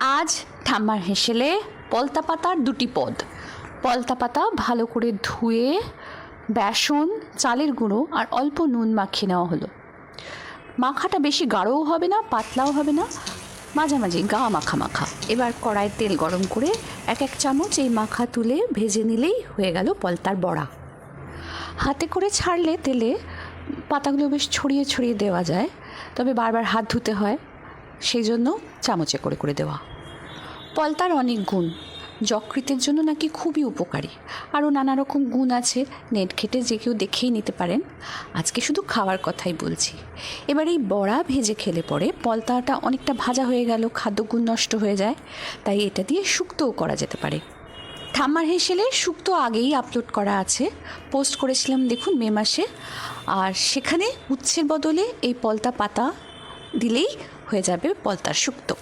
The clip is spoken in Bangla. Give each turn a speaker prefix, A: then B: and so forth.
A: আজ ঠাম্মার হেসেলে পলতা পাতার দুটি পদ। পলতা পাতা ভালো করে ধুয়ে, বেসন, চালের গুঁড়ো আর অল্প নুন মাখিয়ে নেওয়া হলো। মাখাটা বেশি গাঢ়ও হবে না, পাতলাও হবে না। মাঝামাঝি গা মাখা মাখা। এবার কড়ায় তেল গরম করে এক এক চামচ এই মাখা তুলে ভেজে নিলেই হয়ে গেল পলতার বড়া। হাতে করে ছাড়লে তেলে পাতাগুলো বেশ ছড়িয়ে ছড়িয়ে দেওয়া যায়, তবে বারবার হাত ধুতে হয়। সেই জন্য চামচে করে করে দেওয়া। পলতার অনেক গুণ। যকৃতের জন্য নাকি খুবই উপকারী। আরও নানা রকম গুণ আছে। নেট ঘেটে যে কেউ দেখেই নিতে পারেন। আজকে শুধু খাওয়ার কথাই বলছি। এবার এই বড়া ভেজে খেলে পরে পলতাটা অনেকটা ভাজা হয়ে গেল, খাদ্যগুণ নষ্ট হয়ে যায়। তাই এটা দিয়ে শুক্তও করা যেতে পারে। ঠাম্মার হেসেলে শুক্তো আগেই আপলোড করা আছে। পোস্ট করেছিলাম দেখুন মে মাসে। আর সেখানে উচ্ছের বদলে এই পলতা পাতা দিলেই হয়ে যাবে পলতার শুক্তো